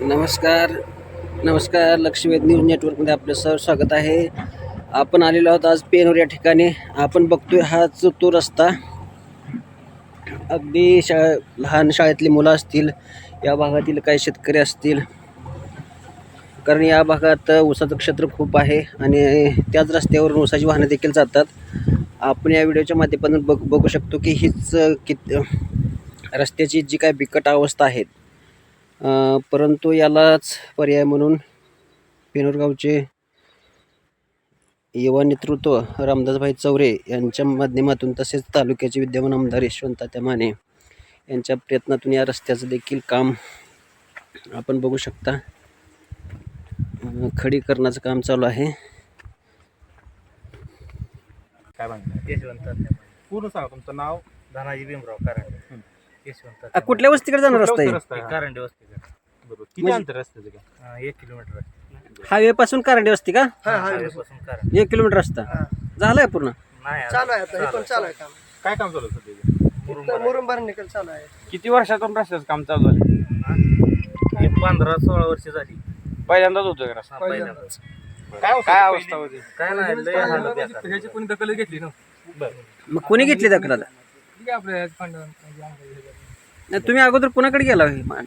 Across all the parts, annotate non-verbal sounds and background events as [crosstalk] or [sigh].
नमस्कार नमस्कार लक्ष्मीवेद न्यूज नेटवर्कमध्ये आपलं सर स्वागत आहे. आपण आलेलो आहोत आज पेनूर या ठिकाणी. आपण बघतोय हाच तो रस्ता. अगदी शा लहान शाळेतली मुलं असतील या भागातील काही शेतकरी असतील कारण या भागात ऊसाचं क्षेत्र खूप आहे आणि त्याच रस्त्यावरून ऊसाची वाहनं देखील जातात. आपण या व्हिडिओच्या माध्यमातून बघ बघू शकतो की हीच कित रस्त्याची जी काय बिकट अवस्था आहे परंतु यालाच पर्याय म्हणून पेनोरगावचे युवा नेतृत्व रामदासभाई चौरे यांच्या माध्यमातून तसेच तालुक्याचे विद्यमान आमदार यशवंत तात्या माने यांच्या प्रयत्नातून या रस्त्याचं देखील काम आपण बघू शकता. खडीकरणाचं काम चालू आहे. काय म्हणताय? यशवंत पूर्ण सांगा तुमचं नाव. धनाजी भीमराव कारंडे. यशवंत कुठल्या वस्तीकडे जाणार रस्ता कुठला आहे रस्ता? आहे हा? कारंडे वस्तीकडे. बरोबर. किती म्हणजे- अंतर एक किलोमीटर आहे. हायवे पासून कारंडे वस्ती का? हायवेपासून कारंडे. एक किलोमीटर रस्ता. झालाय पूर्ण? नाही चालू आहे आता हे पण चालू आहे. काम. काय काम चालू आहे सध्या मुरुंब मुरुम निकल चालू आहे. किती वर्षातून रस्त्याचं काम चालू झालं हे पंधरा सोळा वर्ष झाली. पहिल्यांदाच होतं का? रस्ता हा, पहिल्यांदाच. काय अवस्था काय होती अवस्था होती? काय नाही लय हालत बेकार. कोणी दखल घेतली ना? मग कोणी घेतली तक्रार ठीक आहे आपल्या नाही, तुम्ही अगोदर कोणाकडे गेला हे मांड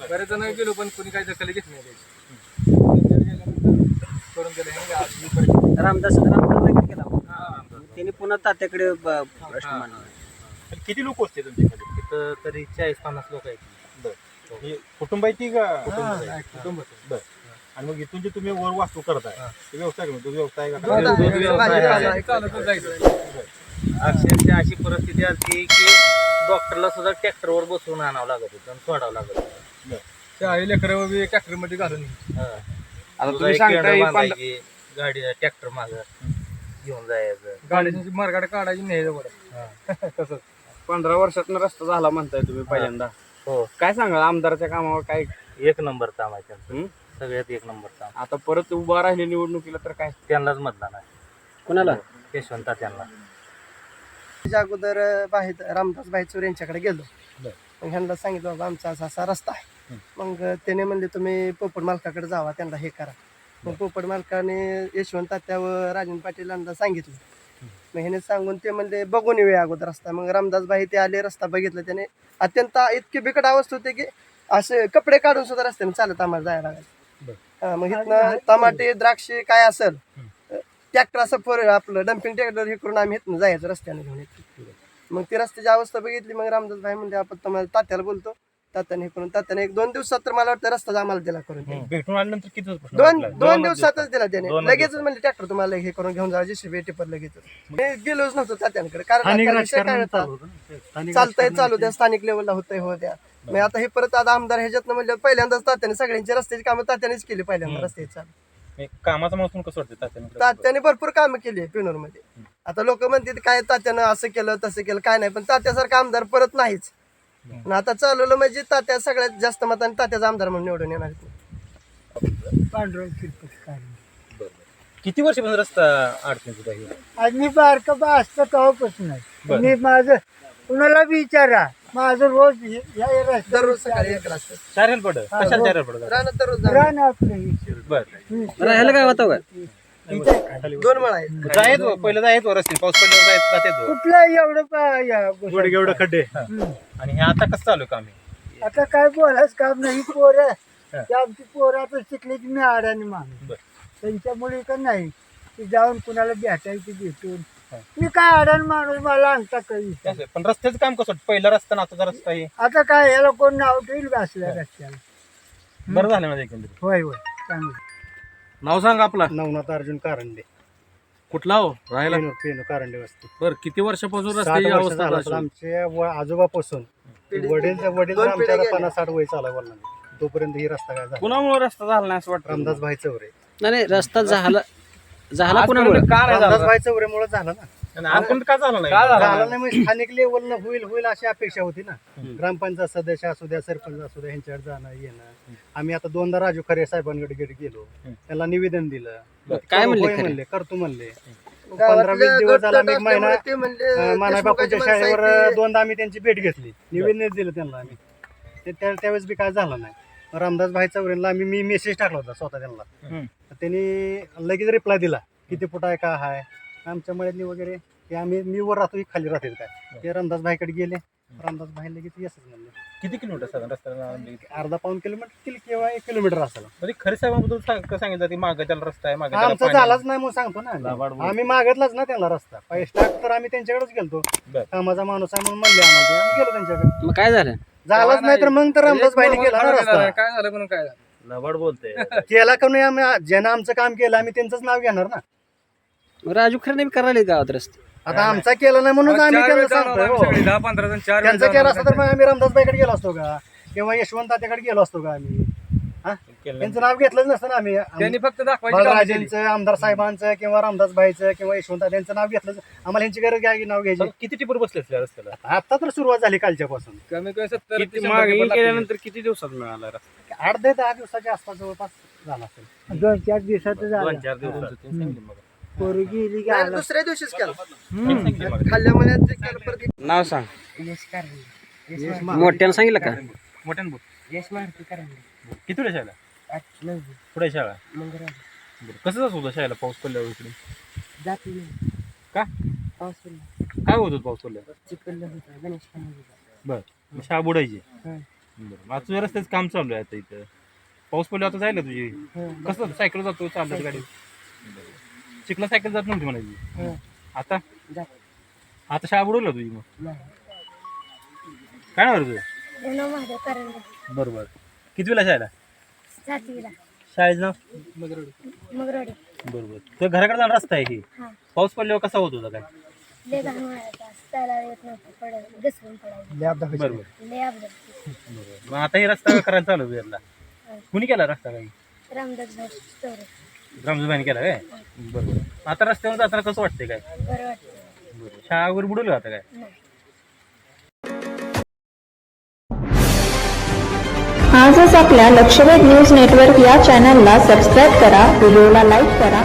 बरेच जण गेलो पण कोणी काही दखल घेतली नाही त्याची. गेल्यानंतर करून गेले हे आज मी परत- रामदास रामदासबाईकडे गेला त्यांनी पुन्हा तात्याकडे ब- प्रश्न मांडला. किती लोक असते तुमच्याकडे? तिथं तरी चाळीस पन्नास लोक आहेत. हे कुटुंब आहे ती का? कुटुंब आहे? बरं. आणि मग इथून जे तुम्ही वर वास्तू करताय ते व्यवसाय का? व्यवसाय का? अक्षरशः अशी परिस्थिती आली की डॉक्टरला सुद्धा ट्रॅक्टरवर बसवून आणावं लागत होतं आणि सोडावं लागत होतं. शाही लेकरं ट्रॅक्टरमध्ये घालून हा. आता दुधाची तुम्ही सांगताय केंडं पंधरा- बांधायची, गाडी ट्रॅक्टर माग घेऊन जायचं. गाडीची मार्गाड काढायची नाही बरं [laughs] तसंच. पंधरा वर्षात रस्ता झाला म्हणताय तुम्ही पहिल्यांदा. हो. काय सांगाल आमदाराच्या कामावर काय? एक नंबर काम आहे त्यांचं. हं? सगळ्यात एक नंबर काम. आता परत उभा राहिले निवडणुकीला तर काय? त्यांनाच मतदान आहे. कोणाला? यशवंत त्यांना. त्याच्या अगोदर बाहेर रामदास बाहेर यांच्याकडे गेलो. मग ह्यांना सांगितलं बाबा आमचा असा असा रस्ता आहे. मग त्याने म्हणले तुम्ही पोपट मालकाकडे जावा त्यांना हे करा. मग पोपट मालकाने यशवंत तात्या व राजन पाटील यांना सांगितलं. मग ह्याने सांगून ते म्हणले बघून येऊया अगोदर रस्ता. मग रामदास भाई ते आले रस्ता बघितला त्याने. अत्यंत इतकी बिकट अवस्था होती की असे कपडे काढून सुद्धा रस्त्याने चालत आम्हाला जायला लागायचं हा, मग इथनं टमाटे द्राक्षे काय असेल ट्रॅक्टर असं फोर आपलं डम्पिंग ट्रॅक्टर हे करून आम्ही इथनं जायचं रस्त्याने घेऊन येतो. मग ती रस्त्याची अवस्था बघितली मग रामदास भाई म्हणजे आपण तुम्हाला तात्याला बोलतो. तात्याने हे करून तात्याने एक दोन दिवसात तर मला वाटतं रस्ता आम्हाला दिला करून त्याने. भेटून आल्यानंतर किती दिवस दोन? दोन दिवसातच दिला त्याने. लगेचच म्हणजे ट्रॅक्टर तुम्हाला हे करून घेऊन जावा जेसीबी टिपर लगेच मी गेलोच नव्हतो तात्यांकडे कारण आता विषय काय होता? चालतंय चालू द्या स्थानिक लेवलला होतंय हो द्या. मग आता हे परत आता आमदार ह्याच्यातनं म्हणजे पहिल्यांदाच तात्याने सगळ्यांची रस्त्याची कामं तात्यानेच केली पहिल्यांदा रस्त्याची चालू. हे कामाचं माणूस कसं वाटतं तात्याने तात्याने भरपूर कामं केली पेनूरमध्ये आता लोक म्हणतात काय तात्यानं असं केलं तसं केलं काय नाही. पण तात्यासारखा आमदार परत नाहीच. आणि आता चालवलं म्हणजे तात्या सगळ्यात जास्त मताने तात्याचा आमदार म्हणून निवडून येणार आहेत. पांडुरंग किती वर्षापासून रस्ता अडचणीत होता हे? आज मी बारका बा असतं तेव्हापासून आहे मी माझं कुणाला बी विचारा माझं रोज हे- या या दररोज सकाळी एक रस्ता चारेल पड कशाला हो. चारेल पड रानात दररोज जाणं. रान आपलं हे. बर राहायला काय होतं का दोन वेळा आहेत. जायत हो, पहिलं जायत हो रस्ते पाऊस पडल्यावर जायत जाते हो कुठलं एवढं पा- या गोष्टी. एवढे खड्डे. आणि हे आता कसं चालू आहे काम हे? आता काय बोलायचं काम नाही. पोरं ते आमची पोरं आता शिकली की मी अडाणी माणूस. बर. त्यांच्यामुळे का नाही. की जाऊन कुणाला भेटायची भेटून. मी काय अडाणी माणूस? मला आणता काही ते असं. पण रस्त्याचं काम कसं वाटतं? पहिला रस्ता ना आता रस्ता आहे आता काय याला कोण नाव ठेवईल बसल्या रस्त्याला? बरं झालं माझ्या एकंदरीत. होय होय. चांगलं. नाव सांग आपला. नवनाथ अर्जुन कारंडे. कुठला हो? राहायला? पेनू पेनू कारंडे वस्ती. बर किती वर्षापासून साठ रस्त्याची वर्ष अवस्था झालं अशी असेल होती? आमच्या व- आजोबापासून वडील वडील दोन तर पिढ्या आमच्या गेल्या. पन्नास साठ वय चालू वडिलांना. तोपर्यंत ही रस्ता काय झाला? कुणामुळे रस्ता झाला नाही असं वाटतं रामदास भाई चौरे नाही नाही रस्ता झाला झाला आजपर्यंत कुणामुळे का नाही रामदास झाला. भाई चौरेमुळे झाला ना. आपण का झाला नाही? झालं नाही? म्हणजे स्थानिक लेवलनं होईल होईल अशी अपेक्षा होती ना. ग्रामपंचायत सदस्य असू द्या सरपंच असू द्या ह्यांच्याकडे जाणं येणं आम्ही आता दोनदा राजू खरे साहेबांकडे गेले- गेलो त्यांना निवेदन दिलं. काय म्हणले होय करतो म्हणले पंधरा वीस दिवस झाला एक महिना मानाय बापूच्या शाळेवर दोनदा आम्ही त्यांची भेट घेतली. निवेदन दिलं त्यांना आम्ही. ते त्यावेळेस बी काय झालं नाही. रामदास भाई चौरेनला आम्ही मी मेसेज टाकला होता स्वतः त्यांना. तर त्यांनी लगेच रिप्लाय दिला. किती फुट आहे का आहे आमच्या मळ्यातली वगैरे ते आम्ही मी वर राहतो खाली राहते काय. ते रामदास भाईकडे गेले. रामदास भाई लगेच येसच म्हणले. किती किलोमीटर साधारण रस्त्याला म्हणजे? अर्धा पाऊन किलोमीटर किल किंवा एक किलोमीटर असेल खरे साहेबांबद्दल सांग- सांगितलं ते? मागं त्याला रस्ता आहे मागं आमचा. झालाच नाही म्हणून सांगतो ना आम्ही. मागितलाच ना त्यांना रस्ता. पैसा तर आम्ही त्यांच्याकडेच गेलतो. बर. कामाचा माणूस आहे म्हणून म्हणले आम्हाला. ते. आम्ही गेलो त्यांच्याकडे. मग काय झालं? झालाच नाही तर मग तर रामदास भाईने केला ना रस्ता. काय झालं म्हणून काय झालं? लबाड बोलते केला का नाही आम्ही? ज्यानं आमचं काम केलं आम्ही त्यांचंच नाव घेणार ना. मग राजू खरे करायला गावात रस्ते. आता आमचा केला नाही म्हणून आम्ही चार त्यांना वेळेस जाऊन सांगतोय आलो हो. सगळी, दहा पंधरा जण चार वेळेस त्यांचं केलं. असतं तर मग आम्ही रामदास बाईकडे गेलो असतो का? किंवा यशवंत तात्याकडे गेलो असतो का आम्ही? हा? त्यांचं नाव घेतलंच नसतं ना आम्ही. त्यांनी फक्त दाखवायची कामं केली. बाळराजेंचं आमदार साहेबांचं किंवा रामदास भाईचं किंवा यशवंत तात्यांचं नाव घेतलं आम्हाला ह्यांची गरज काय की नाव घ्यायची. किती टिपर बसले त्या रस्त्याला? आता तर सुरुवात झाली कालच्यापासून. कमी कमी सत्तर ते किती शंभर मागणी लागतील. केल्यानंतर किती दिवसात मिळाला रस्ता? आठ ते दहा दिवसाच्या आसपास जवळपास झाला असेल. दोन चार दिवसात झालं. दोन चार दिवसात पोरगी गेली की नाही, आला. दुसऱ्या दिवशीच केलं. खाल्ल्या महिन्यात जे केलं परत नाव सांग. मोठ्यानं सांगितलं का? मोठ्यानं बोल. किती वेळ शाळेला पुढे शाळा? बरं कसं जात होतं शाळेला? पाऊस पडल्यावर इकडे? का? काय होत होतं पाऊस पडल्यावर? बर मग शाळा बुडायची. बरं मग आता तुझ्या रस्त्याचं काम चालू आहे आता इथं. पाऊस पडल्यावर आता जायला तुझी. कसं सायकल जातो चालत गाडी चिखला सायकल जात नव्हती म्हणायची. आता? आता शाळा बुडवला तुझी मग. काय नाव रे तुझं? ऋणव महादेव करंडे. बरं बरं किती वेळा शाळेला? जातीला शाळेचं नाव? मग रडी बरोबर. तर घराकडे जाणार रस्ता आहे ही. हा. पाऊस पडल्यावर कसा होत होता काय? लय घाण व्हायचा चालायला येत नव्हतं. पडत घसरून पडायचं. बरोबर. लय अपघात बरोबर. मग आता हे रस्ता करायला चालू कुणी केला रस्ता काही? रामदास रामजुबाईने केला काय? बरोबर. आता रस्त्यावर जाताना कसं वाटतंय काय? बरं वाटतं शाळा वगैरे बुडवलं आता काय? नाही. आजच आपल्या लक्षवेध न्यूज नेटवर्क या चॅनलला सबस्क्राईब करा व्हिडिओला लाईक करा.